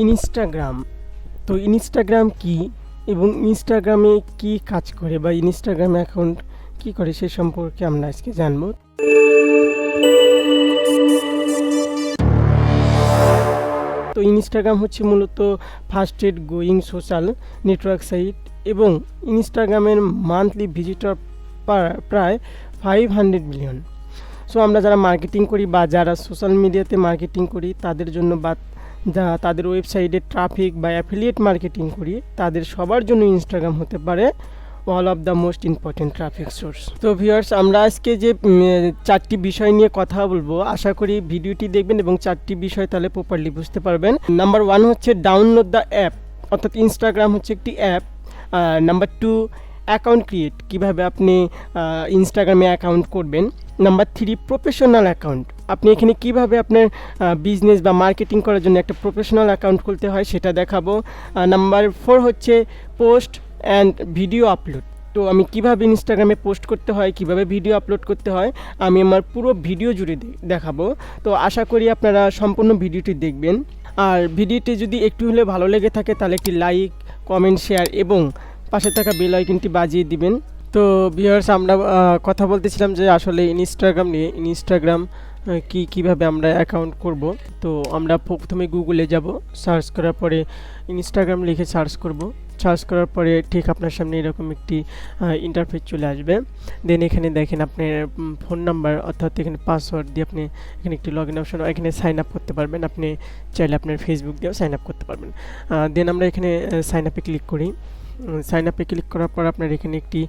Instagram. তো Instagram কি এবং ইনস্টাগ্রামে কি কাজ করে বা ইনস্টাগ্রাম অ্যাকাউন্ট কি করে সে সম্পর্কে আমরা আজকে জানব। তো ইনস্টাগ্রাম হচ্ছে মূলত fastest growing social network site এবং ইনস্টাগ্রামের মান্থলি ভিজিটর প্রায় ফাইভ হান্ড্রেড মিলিয়ন সো আমরা যারা মার্কেটিং করি বা যারা সোশ্যাল মিডিয়াতে মার্কেটিং করি তাদের জন্য বা যা তাদের ওয়েবসাইটে ট্রাফিক বা অ্যাফিলিয়েট মার্কেটিং করি তাদের সবার জন্য ইনস্টাগ্রাম হতে পারে all of the most important traffic source তো ভিউয়ার্স আমরা আজকে যে চারটি বিষয় নিয়ে কথা বলব, আশা করি ভিডিওটি দেখবেন এবং চারটি বিষয় তাহলে প্রপারলি বুঝতে পারবেন। নাম্বার ওয়ান হচ্ছে ডাউনলোড দ্য অ্যাপ অর্থাৎ ইনস্টাগ্রাম হচ্ছে একটি app number two account create কীভাবে আপনি ইনস্টাগ্রামে অ্যাকাউন্ট করবেন। নাম্বার থ্রি প্রফেশনাল অ্যাকাউন্ট আপনি এখানে কীভাবে আপনার বিজনেস বা মার্কেটিং করার জন্য একটা প্রফেশনাল অ্যাকাউন্ট খুলতে হয় সেটা দেখাবো। নাম্বার ফোর হচ্ছে পোস্ট অ্যান্ড ভিডিও আপলোড তো আমি কীভাবে ইনস্টাগ্রামে পোস্ট করতে হয়, কীভাবে ভিডিও আপলোড করতে হয়, আমি আমার পুরো ভিডিও জুড়ে দেখাবো। তো আশা করি আপনারা সম্পূর্ণ ভিডিওটি দেখবেন। আর ভিডিওটি যদি একটু হলে ভালো লেগে থাকে, তাহলে একটি লাইক কমেন্ট শেয়ার এবং পাশে থাকা বেল আইকনটি বাজিয়ে দিবেন। তো ভিউয়ার্স আমরা কথা বলতেছিলাম যে আসলে ইনস্টাগ্রাম নিয়ে ইনস্টাগ্রাম কি, কীভাবে আমরা অ্যাকাউন্ট করব। তো আমরা প্রথমে গুগলে যাব সার্চ করার পরে ইনস্টাগ্রাম লিখে সার্চ করব। সার্চ করার পরে ঠিক আপনার সামনে এরকম একটি ইন্টারফেস চলে আসবে। দেন এখানে দেখেন আপনার ফোন নাম্বার অর্থাৎ এখানে পাসওয়ার্ড দিয়ে আপনি এখানে একটি লগ ইন অপশন এখানে সাইন আপ করতে পারবেন। আপনি চাইলে আপনার ফেসবুক দিয়েও সাইন আপ করতে পারবেন। দেন আমরা এখানে সাইন আপে ক্লিক করি। সাইন আপে ক্লিক করার পর আপনার এখানে একটি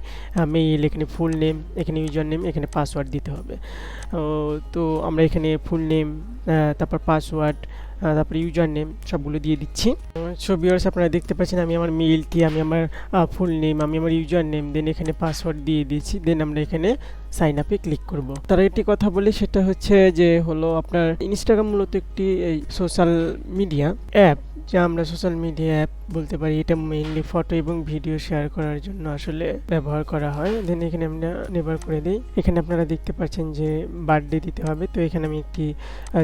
মেইল এখানে ফুল নেম এখানে ইউজার নেম এখানে পাসওয়ার্ড দিতে হবে। তো আমরা এখানে ফুল নেম তারপর পাসওয়ার্ড তারপর ইউজার নেম সবগুলো দিয়ে দিচ্ছি। সো ভিউয়ার্স আপনারা দেখতে পাচ্ছেন আমি আমার মেইলটি আমি আমার ফুল নেম আমি আমার ইউজার নেম দেন এখানে পাসওয়ার্ড দিয়ে দিয়েছি দেন আমরা এখানে সাইন আপে ক্লিক করব। তার একটি কথা বলি, সেটা হচ্ছে যে হলো আপনার ইনস্টাগ্রাম মূলত একটি সোশ্যাল মিডিয়া অ্যাপ যা আমরা সোশ্যাল মিডিয়া অ্যাপ বলতে পারি। এটা মেইনলি ফটো এবং ভিডিও শেয়ার করার জন্য আসলে ব্যবহার করা হয়। দেন এখানে আমরা নেবার করে দিই। এখানে আপনারা দেখতে পাচ্ছেন যে বার্থডে দিতে হবে। তো এখানে আমি একটি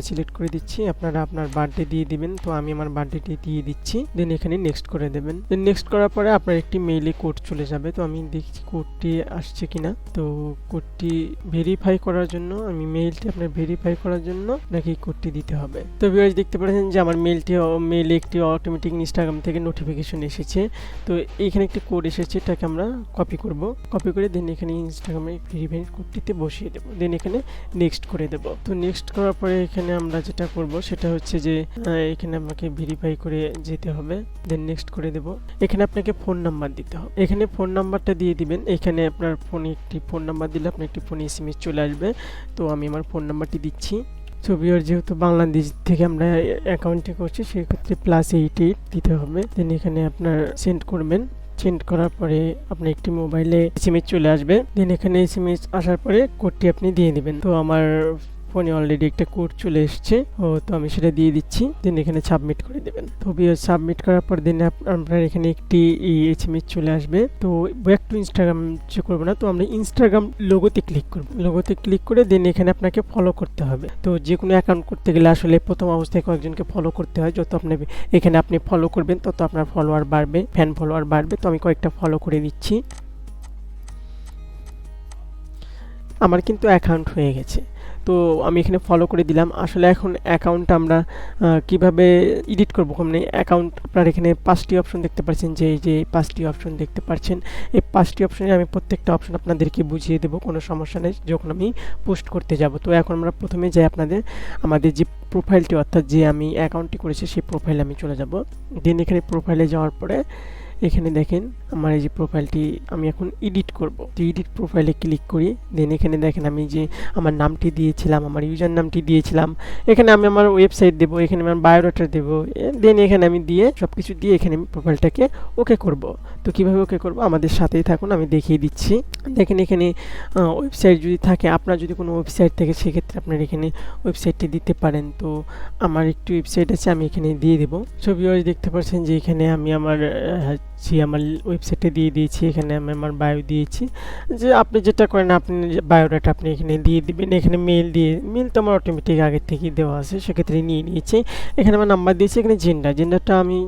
সিলেক্ট করে দিচ্ছি। আপনারা আপনার বার্থডে দিয়ে দিবেন, তো আমি আমার বার্থডেটি দিয়ে দিচ্ছি। দেন এখানে নেক্সট করে দেবেন। দেন নেক্সট করার পরে আপনার একটি মেইলে কোড চলে যাবে। তো আমি দেখছি কোডটি আসছে কিনা। তো কোডটি ভেরিফাই করার জন্য, আমি মেইলটি আপনার ভেরিফাই করার জন্য নাকি কোডটি দিতে হবে। তো ভিউয়ার্স দেখতে পাচ্ছেন যে আমার মেইলটি মেইলে একটি অটোমেটিক ইনস্টাগ্রাম থেকে নোটিফিকেশন এসেছে। তো এখানে একটি কোড এসেছে, এটাকে আমরা কপি করব। কপি করে দেন এখানে ইনস্টাগ্রামে ভেরিফাই কোডটিতে বসিয়ে দেবো। দেন এখানে নেক্সট করে দেব। তো নেক্সট করার পরে এখানে আমরা যেটা করব, সেটা হচ্ছে যে এখানে আমাকে ভেরিফাই করে যেতে হবে দেন নেক্সট করে দেব। এখানে আপনাকে ফোন নাম্বার দিতে হবে। এখানে ফোন নাম্বারটা দিয়ে দিবেন। এখানে আপনার ফোনে একটি ফোন নাম্বার দিলে আপনার একটি ফোনে এস চলে আসবে। তো আমি আমার ফোন নাম্বারটি দিচ্ছি। ছবিওর যেহেতু বাংলাদেশ থেকে আমরা অ্যাকাউন্টটি করছি, সেক্ষেত্রে প্লাস এইট এইট দিতে হবে। দেন এখানে আপনার সেন্ড করবেন। সেন্ড করার পরে আপনার একটি মোবাইলে এসএমএস চলে আসবে। দেন এখানে এসএমএস আসার পরে কোডটি আপনি দিয়ে দিবেন। তো আমার ফোনে অলরেডি একটা কোড চলে এসছে। ও, তো আমি সেটা দিয়ে দিচ্ছি। দেন এখানে সাবমিট করে দেবেন। তো সাবমিট করার পর দেন আপনার এখানে একটি এসএমএস চলে আসবে। তো ব্যাক টু ইনস্টাগ্রাম যে করব না, তো আমরা ইনস্টাগ্রাম লোগোতে ক্লিক করব। লোগোতে ক্লিক করে দেন এখানে আপনাকে ফলো করতে হবে। তো যে কোনো অ্যাকাউন্ট করতে গেলে আসলে প্রথম অবস্থায় কয়েকজনকে ফলো করতে হয়। যত আপনি এখানে আপনি ফলো করবেন, তত আপনার ফলোয়ার বাড়বে ফ্যান ফলোয়ার বাড়বে। তো আমি কয়েকটা ফলো করে দিচ্ছি। আমার কিন্তু অ্যাকাউন্ট হয়ে গেছে। তো আমি এখানে ফলো করে দিলাম। আসলে এখন অ্যাকাউন্ট আমরা কীভাবে এডিট করব? মানে অ্যাকাউন্ট আপনার এখানে পাঁচটি অপশন দেখতে পাচ্ছেন যে যে পাঁচটি অপশন দেখতে পাচ্ছেন। এই পাঁচটি অপশনে আমি প্রত্যেকটা অপশন আপনাদেরকে বুঝিয়ে দেবো। কোনো সমস্যা নেই, যখন আমি পোস্ট করতে যাব। তো এখন আমরা প্রথমে যাই আপনাদের, আমাদের যে প্রোফাইলটি অর্থাৎ যে আমি অ্যাকাউন্টটি করেছি, সেই প্রোফাইলে আমি চলে যাব। দেন এখানে প্রোফাইলে যাওয়ার পরে এখানে দেখেন আমার এই যে প্রোফাইলটি আমি এখন এডিট করব। তো এডিট প্রোফাইলে ক্লিক করি দেন এখানে দেখেন আমি যে আমার নামটি দিয়েছিলাম, আমার ইউজার নামটি দিয়েছিলাম, এখানে আমি আমার ওয়েবসাইট দেবো, এখানে আমার বায়োডাটা দেবো দেন এখানে আমি দিয়ে সব কিছু দিয়ে এখানে আমি প্রোফাইলটাকে ওকে করব। তো কীভাবে ওকে করব? আমাদের সাথেই থাকুন, আমি দেখিয়ে দিচ্ছি। দেখেন এখানে ওয়েবসাইট যদি থাকে, আপনার যদি কোনো ওয়েবসাইট থাকে, সেক্ষেত্রে আপনার এখানে ওয়েবসাইটটি দিতে পারেন। তো আমার একটি ওয়েবসাইট আছে, আমি এখানে দিয়ে দেবো। ছবি দেখতে পাচ্ছেন যে এখানে আমি আমার যে আমার ওয়েবসাইটে দিয়ে দিয়েছি, এখানে আমি আমার বায়ো দিয়েছি। যে আপনি যেটা করেন, আপনি বায়োডাটা আপনি এখানে দিয়ে দিবেন, এখানে মেল দিয়ে মেল তো আমার অটোমেটিক আগের থেকেই দেওয়া আছে, সেক্ষেত্রে নিয়ে নিয়েছি। এখানে আমার নাম্বার দিয়েছি, এখানে জেন্ডার জেন্ডারটা আমি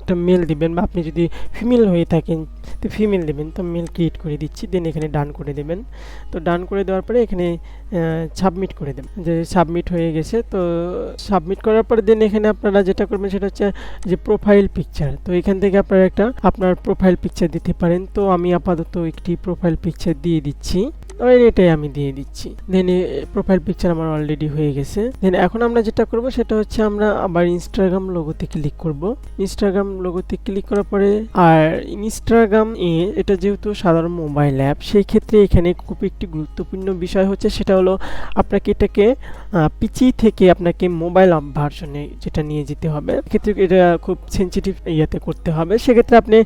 একটা মেল দিবেন বা আপনি যদি ফিমেল হয়ে থাকেন তো ফিমেল দেবেন তো মেল ক্রিয়েট করে দিচ্ছি দেন এখানে ডান করে দেবেন। তো ডান করে দেওয়ার পরে এখানে সাবমিট করে দেবেন। যে সাবমিট হয়ে গেছে, তো সাবমিট করার পরে দেন এখানে আপনারা যেটা করবেন সেটা হচ্ছে যে প্রোফাইল পিকচার তো এখান থেকে আপনারা একটা আপনার প্রোফাইল পিকচার দিতে পারেন। তো আমি আপাতত একটি প্রোফাইল পিকচার দিয়ে দিচ্ছি। এটাই আমি দিয়ে দিচ্ছি। দেন প্রোফাইল পিকচার আমার অলরেডি হয়ে গেছে। দেন এখন আমরা যেটা করব সেটা হচ্ছে আমরা আবার ইনস্টাগ্রাম লোগোতে ক্লিক করব। ইনস্টাগ্রাম লোগোতে ক্লিক করার পরে আর ইনস্টাগ্রাম এ এটা যেহেতু সাধারণ মোবাইল অ্যাপ সেই ক্ষেত্রে এখানে খুব একটি গুরুত্বপূর্ণ বিষয় হচ্ছে সেটা হলো আপনাকে এটাকে পিচি থেকে আপনাকে মোবাইল ভার্সনে যেটা নিয়ে যেতে হবে। ক্ষেত্রে এটা খুব সেন্সিটিভ ইয়াতে করতে হবে। সেক্ষেত্রে আপনি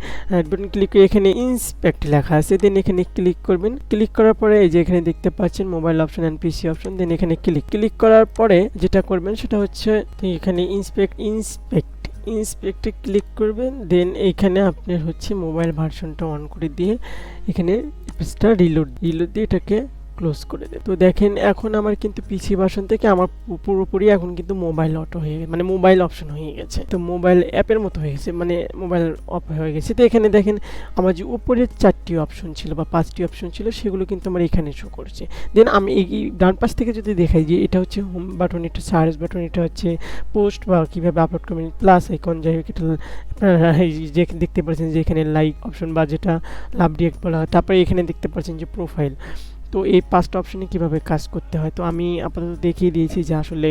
ক্লিক করে এখানে ইন্সপেক্ট লেখা আছে। দেন এখানে ক্লিক করবেন। ক্লিক করার পরে এই যে এখানে দেখতে পাচ্ছেন mobile option and PC option then এখানে ক্লিক ক্লিক করার পরে যেটা করবেন সেটা হচ্ছে এখানে ইন্সপেক্ট ইন্সপেক্ট ইন্সপেক্টে ক্লিক করবেন দেন এখানে আপনার হচ্ছে মোবাইল ভার্সনটা অন করে দিয়ে এখানে রিলোড রিলোড দিয়ে এটাকে ক্লোজ করে দেব তো দেখেন, এখন আমার কিন্তু পিসি ভার্সন থেকে আমার পুরোপুরি এখন কিন্তু মোবাইল অটো হয়ে গেছে মানে মোবাইল অপশন হয়ে গেছে। তো মোবাইল অ্যাপের মতো হয়ে গেছে মানে মোবাইল অফ হয়ে গেছে। তো এখানে দেখেন, আমার যে উপরের চারটি অপশন ছিল বা পাঁচটি অপশন ছিল, সেগুলো কিন্তু আমার এখানে শো করছে। দেন আমি এই ডান পাশ থেকে যদি দেখাই যে এটা হচ্ছে হোম বাটন এটা সার্চ বাটন এটা হচ্ছে পোস্ট বা কীভাবে আপলোড করবেন প্লাস আইকন যাই হোক, এটা আপনারা যে দেখতে পাচ্ছেন যে এখানে লাইক অপশন বা যেটা লাভ ডিরেক্ট বলা হয়, তারপরে এখানে দেখতে পাচ্ছেন যে প্রোফাইল তো এই পাঁচটা অপশনে কীভাবে কাজ করতে হয়? তো আমি আপাতত দেখিয়ে দিয়েছি যে আসলে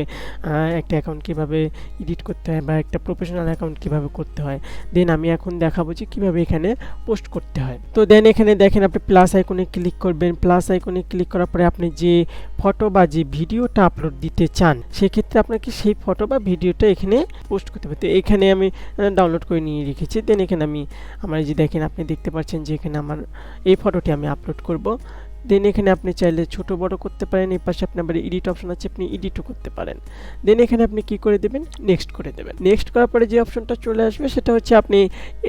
একটা অ্যাকাউন্ট কীভাবে এডিট করতে হয় বা একটা প্রফেশনাল অ্যাকাউন্ট কীভাবে করতে হয়। দেন আমি এখন দেখাবো যে কীভাবে এখানে পোস্ট করতে হয়। তো দেন এখানে দেখেন আপনি প্লাস আইকনে ক্লিক করবেন। প্লাস আইকনে ক্লিক করার পরে আপনি যে ফটো বা যে ভিডিওটা আপলোড দিতে চান, সেক্ষেত্রে আপনাকে সেই ফটো বা ভিডিওটা এখানে পোস্ট করতে হবে। তো এখানে আমি ডাউনলোড করে নিয়ে রেখেছি। দেন এখানে আমি, আমার যে দেখেন আপনি দেখতে পাচ্ছেন যে এখানে আমার এই ফটোটি আমি আপলোড করব। দেন এখানে আপনি চাইলে ছোট বড় করতে পারেন, এই পাশে আপনার এডিট অপশন আছে, আপনি এডিটও করতে পারেন। দেন এখানে আপনি কি করে দেবেন? নেক্সট করে দেবেন। নেক্সট করার পরে যে অপশনটা চলে আসবে, সেটা হচ্ছে আপনি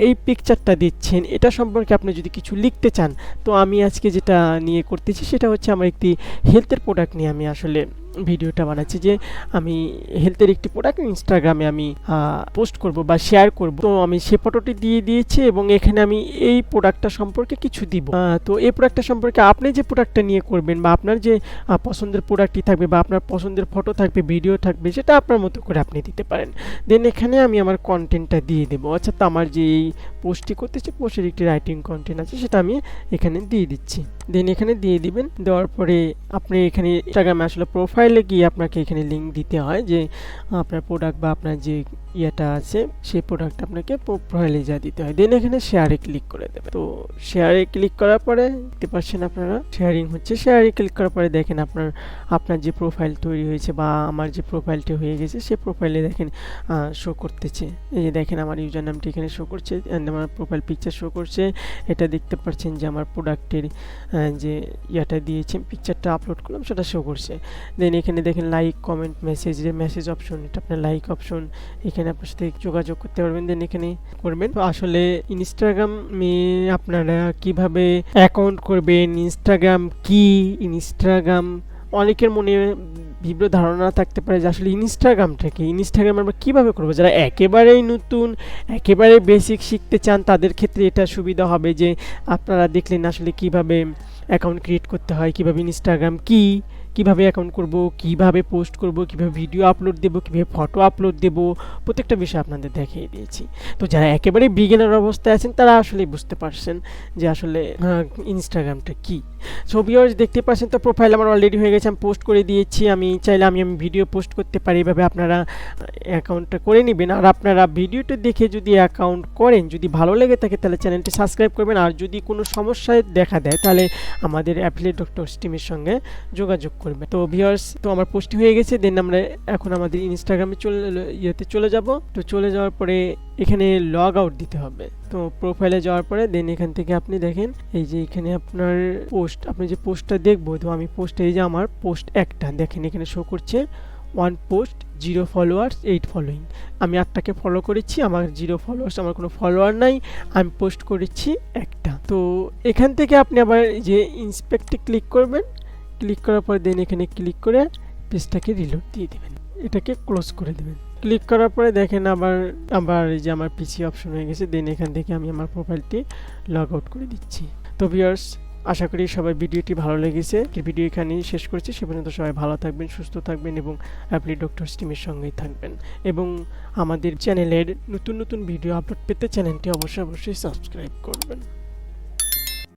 এই পিকচারটা দিচ্ছেন। এটা সম্পর্কে আপনি যদি কিছু লিখতে চান, তো আমি আজকে যেটা নিয়ে করতেছি, সেটা হচ্ছে আমার একটি হেলথের প্রোডাক্ট নিয়ে আমি আসলে ভিডিওটা বানাচ্ছি যে আমি হেলথের একটি প্রোডাক্ট ইনস্টাগ্রামে আমি পোস্ট করব বা শেয়ার করব। তো আমি সে ফটোটি দিয়ে দিয়েছি এবং এখানে আমি এই প্রোডাক্টটা সম্পর্কে কিছু দিব। তো এই প্রোডাক্টটা সম্পর্কে আপনি যে প্রোডাক্টটা নিয়ে করবেন বা আপনার যে পছন্দের প্রোডাক্টটি থাকবে বা আপনার পছন্দের ফটো থাকবে ভিডিও থাকবে, সেটা আপনার মতো করে আপনি দিতে পারেন। দেন এখানে আমি আমার কন্টেন্টটা দিয়ে দেবো। অর্থাৎ আমার যে এই পোস্টটি করতেছে পোস্টের একটি রাইটিং কন্টেন্ট আছে, সেটা আমি এখানে দিয়ে দিচ্ছি। দেন এখানে দিয়ে দিবেন। দেওয়ার পরে আপনি এখানে ইনস্টাগ্রামে আসলে প্রোফাইলে গিয়ে আপনাকে এখানে লিঙ্ক দিতে হয় যে আপনার প্রোডাক্ট বা আপনার যে ইয়েটা আছে, সেই প্রোডাক্ট আপনাকে প্রোফাইলে যা দিতে হয়। দেন এখানে শেয়ারে ক্লিক করে দেবে তো শেয়ারে ক্লিক করার পরে দেখতে পাচ্ছেন আপনারা শেয়ারিং হচ্ছে। শেয়ারে ক্লিক করার পরে দেখেন আপনার আপনার যে প্রোফাইল তৈরি হয়েছে বা আমার যে প্রোফাইলটি হয়ে গেছে, সেই প্রোফাইলে দেখেন শো করতেছে। এই যে দেখেন আমার ইউজার নামটি এখানে শো করছে আমার প্রোফাইল পিকচার শো করছে। এটা দেখতে পাচ্ছেন যে আমার প্রোডাক্টের যে ইয়াটা দিয়েছি পিকচারটা আপলোড করলাম, সেটা শো করছে। দেন এখানে দেখেন লাইক কমেন্ট মেসেজ যে মেসেজ অপশন এটা আপনার লাইক অপশন এখানে আপনার সাথে যোগাযোগ করতে পারবেন দেন এখানে করবেন। তো আসলে ইনস্টাগ্রামে আপনারা কীভাবে অ্যাকাউন্ট করবেন ইনস্টাগ্রাম কি? ইনস্টাগ্রাম অনেকের মনে বিব্র ধারণা থাকতে পারে যে আসলে ইনস্টাগ্রামটা কি? ইনস্টাগ্রাম আমরা কীভাবে করব? যারা একেবারেই নতুন একেবারে বেসিক শিখতে চান, তাদের ক্ষেত্রে এটা সুবিধা হবে যে আপনারা দেখলেন আসলে কীভাবে অ্যাকাউন্ট ক্রিয়েট করতে হয়, কীভাবে ইনস্টাগ্রাম কি কীভাবে অ্যাকাউন্ট করব, কীভাবে পোস্ট করব, কীভাবে ভিডিও আপলোড দেব, কীভাবে ফটো আপলোড দেব, প্রত্যেকটা বিষয় আপনাদের দেখিয়ে দিয়েছি। তো যারা একেবারে বিগিনার অবস্থায় আছেন, তারা আসলে বুঝতে পারছেন যে আসলে ইনস্টাগ্রামটা কি। ভিউয়ার্স দেখতে পাচ্ছেন, তো প্রোফাইল আমার অলরেডি হয়ে গেছে, আমি পোস্ট করে দিয়েছি। আমি চাইলে আমি আমি ভিডিও পোস্ট করতে পারি, এভাবে আপনারা অ্যাকাউন্টটা করে নেবেন। আর আপনারা ভিডিওটা দেখে যদি অ্যাকাউন্ট করেন, যদি ভালো লেগে থাকে, তাহলে চ্যানেলটি সাবস্ক্রাইব করবেন। আর যদি কোনো সমস্যায় দেখা দেয়, তাহলে আমাদের অ্যাফিলিয়েট ডক্টর স্টিমের সঙ্গে যোগাযোগ করবেন তো ভিউয়ার্স তো আমার পোস্টটি হয়ে গেছে দেন আমরা এখন আমাদের ইনস্টাগ্রামে চলে, ইয়েতে চলে যাব। তো চলে যাওয়ার পরে এখানে লগ আউট দিতে হবে। তো প্রোফাইলে যাওয়ার পরে দেন এখান থেকে আপনি দেখেন, এই যে এখানে আপনার পোস্ট আপনি যে পোস্টটা দেখব, তো আমি পোস্ট এই যে আমার পোস্ট একটা, দেখেন এখানে শো করছে one post zero followers eight following আমি আটটাকে ফলো করেছি, আমার জিরো ফলোয়ার্স আমার কোনো ফলোয়ার নাই, আমি পোস্ট করেছি একটা। তো এখান থেকে আপনি আবার যে ইন্সপেক্টে ক্লিক করবেন ক্লিক করার পর দেন এখানে ক্লিক করে পেজটাকে রিলোড দিয়ে দেবেন। এটাকে ক্লোজ করে দেবেন। ক্লিক করার পরে দেখেন আবার আবার এই যে আমার পিসি অপশন হয়ে গেছে দেন এখান থেকে আমি আমার প্রোফাইলটি লগ আউট করে দিচ্ছি। তো ভিউয়ার্স আশা করি সবাই ভিডিওটি ভালো লেগেছে। ভিডিও এখানেই শেষ করছি। সে পর্যন্ত সবাই ভালো থাকবেন, সুস্থ থাকবেন এবং আপনি ডক্টর টিমের সঙ্গেই থাকবেন। এবং আমাদের চ্যানেলের নতুন নতুন ভিডিও আপলোড পেতে চ্যানেলটি অবশ্যই অবশ্যই সাবস্ক্রাইব করবেন।